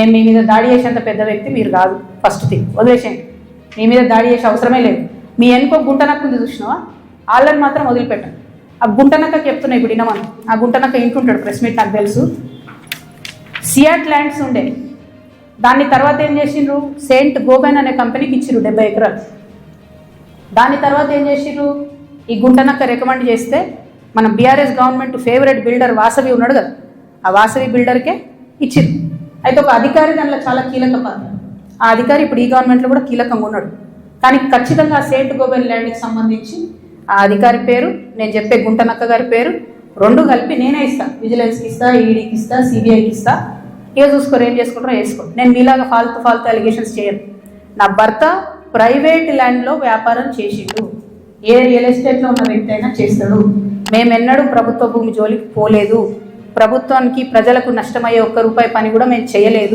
నేను మీ మీద దాడి చేసేంత పెద్ద వ్యక్తి మీరు కాదు. ఫస్ట్ థింగ్ వదిలేసేయండి. మీ మీద దాడి చేసే అవసరమే లేదు. మీ వెనుక గుంటనక్కుంది చూసినావా? వాళ్ళని మాత్రం వదిలిపెట్టండి ఆ గుంటనక్క చెప్తున్నా ఇప్పుడు వినమని. ఆ గుంటనక్క ఇంటుంటాడు ప్రెస్ మీట్ నాకు తెలుసు. సియాట్ ల్యాండ్స్ ఉండే. దాన్ని తర్వాత ఏం చేసిండ్రు? సెయింట్ గోబెన్ అనే కంపెనీకి ఇచ్చిర్రు డెబ్బై ఎకరాలు. దాని తర్వాత ఏం చేసిర్రు ఈ గుంటనక్క రికమెండ్ చేస్తే మన BRS government favourite builder Vasavi ఉన్నాడు కదా. ఆ వాసవి బిల్డర్కే ఇచ్చిర్రు. అయితే ఒక అధికారి దానిలో చాలా కీలక పాత్ర ఆ అధికారి ఇప్పుడు ఈ గవర్నమెంట్లో కూడా కీలకంగా ఉన్నాడు. కానీ ఖచ్చితంగా ఆ సెయింట్ గోబెన్ ల్యాండ్కి సంబంధించి ఆ అధికారి పేరు నేను చెప్పే గుంటనక్క గారి పేరు రెండు కలిపి నేనే ఇస్తా. విజిలెన్స్కి ఇస్తా ఈడీకి ఇస్తా సిబిఐకి ఇస్తా. ఏ చూసుకోరు ఏం చేసుకుంటారో వేసుకో నేను మీలాగా ఫాల్తు ఫాల్తు అలిగేషన్స్ చేయను. నా భర్త ప్రైవేట్ ల్యాండ్లో వ్యాపారం చేసిండు. ఏ రియల్ ఎస్టేట్లో ఉన్న వ్యక్తి అయినా చేస్తాడు. మేమెన్నడూ ప్రభుత్వ భూమి జోలికి పోలేదు. ప్రభుత్వానికి ప్రజలకు నష్టమయ్యే ఒక్క రూపాయి పని కూడా మేము చేయలేదు.